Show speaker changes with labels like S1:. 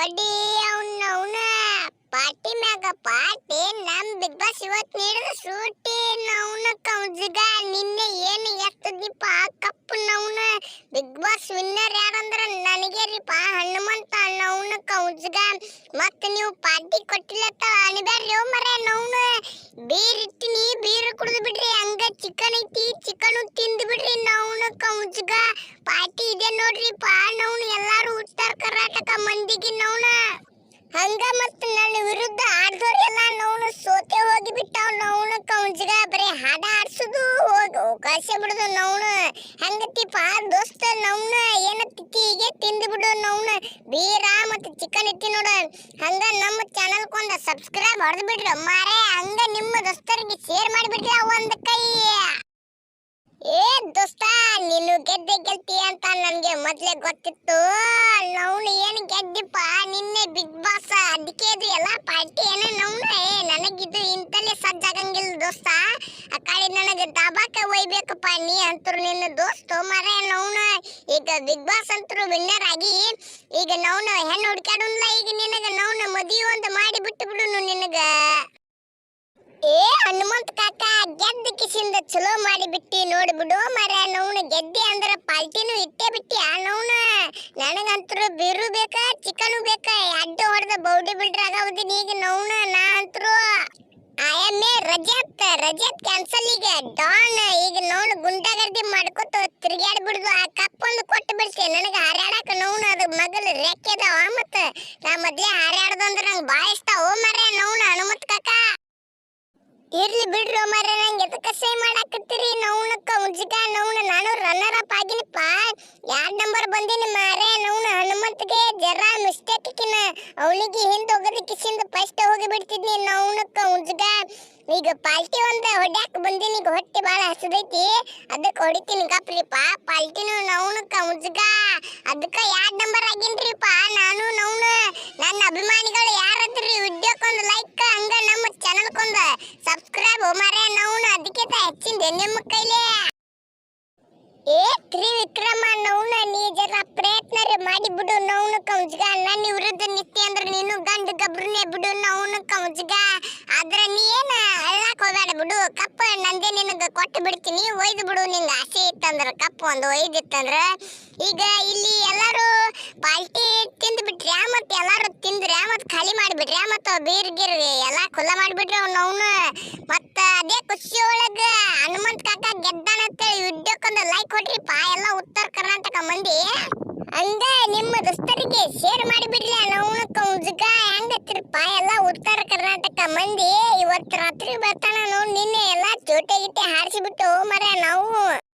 S1: ಒಡಿ ಅವ್ನ ಅವನ ಪಾರ್ಟಿ ಮ್ಯಾಗ ಪಾರ್ಟಿ, ನಮ್ ಬಿಗ್ ಬಾಸ್ ಇವತ್ ನೀಡಿದ ಸೂಟಿ ನವನ ಕೌಜಗ. ನಿನ್ನೆ ಏನು ಎತ್ತದಿಪ್ಪ ಕಪ್ಪು ನವನ? ಬಿಗ್ ಬಾಸ್ ವಿನ್ನರ್ ಯಾರಂದ್ರ ನನಗೆ ರೀಪ ಹನುಮಂತ ನವನ ಕೌಜಗ. ಮತ್ತ ನೀವು ಪಾರ್ಟಿ ಕೊಟ್ಟಿಲ್ಲ ಅನಿಬ್ಯಾರ್ರಿ ಮರ ನವನ. ಬೀರ್ ಚಿಕನ್ ತಿಂದು ಬಿಡ್ರಿ ನವ್ನ ಕೌಜಗ. ಪಾರ್ಟಿ ಇದೆ ನೋಡ್ರಿ, ಪಾ ನವ್ನ ಎಲ್ಲಾರು ಉತ್ತರ ಕರ್ನಾಟಕ ಮಂದಿಗೆ ನವ್ನ. ಹಂಗ ಮತ್ತ ನನ್ನ ವಿರುದ್ಧ ಆಡ್ದವ್ರೆಲ್ಲ ನಾವು ಸೋತೆ ಹೋಗಿ ಬಿಟ್ಟಾವ್ ಕೌಂಜಿಗ. ಬರೀ ಹಾಡ ಆಡ್ಸುದು ಹೋಗಿ ಅವಕಾಶ ಬಿಡುದು ನಾವು ಹಂಗತಿಪ್ಪ ದೋಸ್ತ ನವ್ನ ಏನತ್ತಿತಿ ಹೀಗೆ ತಿಂದು ಬಿಡು ನವ್ನ. ಬೀರ ಮತ್ತು ಚಿಕನ್ ಇತ್ತಿ ನೋಡು. ಹಂಗ ನಮ್ಮ ಚಾನಲ್ ಕೊಂದ ಸಬ್ಸ್ಕ್ರೈಬ್ ಹೊಡೆದು ಬಿಡ್ರಿ ಮಾರೇ. ಹಂಗ ನಿಮ್ಮ ದೋಸ್ತರಿಗೆ ಶೇರ್ ಮಾಡಿಬಿಡ್ರಿ ಒಂದು ಕೈ ಗೆದ್ದೆ ಗೆಲ್ತಿ ಅಂತ ನನಗೆ ಮೊದಲೇ ಗೊತ್ತಿತ್ತು. ನೌನು ಏನು ಗೆದ್ದಿಪ್ಪ? ನಿನ್ನೆ ಬಿಗ್ ಬಾಸ್ ಅದಕ್ಕೆ ಇದು ಎಲ್ಲ ಪಾರ್ಟಿ ಏನ ನವ್ನ. ಏ ನನಗಿದು ಇಂತಲೇ ಸಜ್ಜಾಗಂಗಿಲ್ಲ ದೋಸ್ತ. ಆ ಕಡೆ ನನಗೆ ದಬಾಕ ಒಯ್ಬೇಕಪ್ಪ ನೀ ಅಂತರು ನಿನ್ನ ದೋಸ್ತು. ಮರೆ ನೌನ ಈಗ ಬಿಗ್ ಬಾಸ್ ಅಂತರು ವಿನ್ನರ್ ಆಗಿ, ಈಗ ನೌನು ಹೆಣ್ಣು ಹುಡ್ಕಾಡುಲ್ಲ ಈಗ ನಿನಗೆ ನೌನ ಮದುವೆ ಒಂದು ಮಾಡಿ ಬಿಟ್ಟು ಬಿಡುನು ನಿನಗ ಏ ಹನುಮಂತ ಕಾಕ ಕಿಸಿಂದ ಚಲೋ ಮಾಡಿ ಬಿಟ್ಟಿ ನೋಡಿ ಬಿಡು ಮರ, ನೋವ್ನ ಗೆದ್ದೆ ಅಂದ್ರ ಪಾಲ್ಟಿನೂ ಇಟ್ಟೆ ಬಿಟ್ಟಿ ಆ ನೋವ್ನ. ನನಗಂತರೂ ಬಿರು ಬೇಕ, ಚಿಕನು ಬೇಕ? ಅಡ್ಡ ಹೊಡೆದ ಬೌಡಿ ಬಿಡ್ರ ಆಗಾವದಿನ ಈಗ ನೋವ್ನ, ನಾ ಅಂತರು ಎ ರಜತ್ ರಜತ್ ಕ್ಯಾನ್ಸಲ್ ಈಗ. ಡಾನ್, ಈಗ ನೋಡು ಗುಂಡಾಗರ್ದಿ ಮಾಡ್ಕೊತ ತಿರ್ಗ್ಯಾಡ್ ಬಿಡುದು ಆ ಕಪ್ ಒಂದು ಕೊಟ್ಟು ಬಿಡ್ತಿ ನನಗೆ ಹಾರಾಡಕ ನೋವ್ನ ಅದು ಮಗಲ್ ರೆಕ್ಕೆ ಅದಾವ ನಾ ಮೊದ್ಲೇ ಹಾರಾಡದಂದ್ರ ನಂಗೆ ಭಾಳ ಇಷ್ಟ. ಓ ಮರ ನೋವ್ನ ಹನುಮಂತ ಇರ್ಲಿ ಬಿಡ್ರಿ ಮರ ಸೇ ಮಾಡಾಕತ್ತೀರಿ? ನೌನಕ್ಕ ಉಜ್ಜಿಕ ನೌನ ನಾನು ರನ್ನರ್ ಅಪ್ ಆಗಿನಪ್ಪ ಯಾರ್ ನಂಬರ್ ಬಂದಿನಿ ಮಾರೇ ನೌನ ಹನುಮಂತಗೆ ಜರ ಮಿಸ್ಟೇಕ್ ಕಿನ ಅವಳಿಗೆ ಹಿಂದೆ ಕಿಸಿಂದ ಫಸ್ಟ್ ಹೋಗಿ ಬಿಡ್ತಿದ್ನಿ ನೌನಕ್ಕ ಉಜ್ಜಿಕ ಈಗ ಪಾಲ್ಟಿ ಒಂದ ಹೊಡ್ಯಾಕ ಬಂದಿನಿ, ಈಗ ಹೊಟ್ಟೆ ಭಾಳ ಹಸದೈತಿ. ಅದಕ್ಕೆ ಹೊಡಿತೀನಿ ಗಪ್ರಿಪ್ಪ ಪಾಲ್ಟಿನು ನೌನಕ್ಕ ಉಜ್ಜಿಕ ಅದಕ್ಕ ಯಾರ್ಡ್ ನಂಬರ್ ಹೆಚ್ಚಿಂದ ನಿಮ್ಮ ಕೈಲೇ? ಏ ತ್ರಿವಿಕ್ರಮ ನೌನ ನೀ ಜರ ಪ್ರಯತ್ನ ಮಾಡಿಬಿಡು ಮಾಡಿ ಬಿಡು ನೌನ ಕೌಜ್ಗ ನನ್ನ ವಿರುದ್ಧ ನಿತ್ಯ ಅಂದ್ರೆ ನೀನು ಗಂಡು ಗಬ್ರನೆ ಬಿಡು ನೌನ ಕೌಜ್ಗ ಆದ್ರ ನೀ ಏನ ಅಳ್ಳಾಕ್ ಹೋಗ್ಬೇಡ ಬಿಡು. ಕಪ್ಪ ನಂದೇ ನಿನಗ ಕೊಟ್ಟು ಬಿಡ್ತೀನಿ. ಒಯ್ದು ಬಿಡು ನಿಂಗೆ ಆಸೆ ಇತ್ತಂದ್ರೆ, ಕಪ್ಪ ಒಂದು ಒಯ್ದಿತ್ತಂದ್ರ. ಈಗ ಇಲ್ಲಿ ಎಲ್ಲರೂ ಪಾಲ್ಟಿ ತಿಂದು ಬಿಟ್ರ್ಯಾ ಮತ್ತೆ ಎಲ್ಲರೂ ತಿಂದ್ರ್ಯಾ ಮತ್ತೆ ಖಾಲಿ ಮಾಡಿಬಿಟ್ರ್ಯಾ ಮತ್ತೆ ಬೀರ್ ಗೀರ್ ಎಲ್ಲ ಖುಲ್ಲ ಮಾಡಿಬಿಟ್ರಿ ಅವ್ನು ಅವನು ಮತ್ತ ಅದೇ ಖುಷಿ ಹನುಮಂತ ಕಾಕ ಗೆದ್ದಾನ ಅಂತೇಳಿ ವಿಡಿಯೋಕ್ಕೊಂದು ಲೈಕ್ ಕೊಡ್ರಿ ಪಾ ಎಲ್ಲ ಉತ್ತರ ಕರ್ನಾಟಕ ಮಂದಿ. ಹಂಗ ನಿಮ್ಮ ದೋಸ್ತರಿಗೆ ಶೇರ್ ಮಾಡಿಬಿಡ್ಲಿ ನೌನಕ್ಕ ಉಜ್ಗ ಹೆಂಗತ್ತಿರಪ್ಪ ಎಲ್ಲ ಉತ್ತರ ಕರ್ನಾಟಕ ಮಂದಿ. ಇವತ್ತು ರಾತ್ರಿ ಬರ್ತಾನ ನೋಡಿ, ನಿನ್ನೆ ಎಲ್ಲ ಚೋಟೆ ಗಿಟ್ಟೆ ಹಾರಿಸಿಬಿಟ್ಟು ಮರ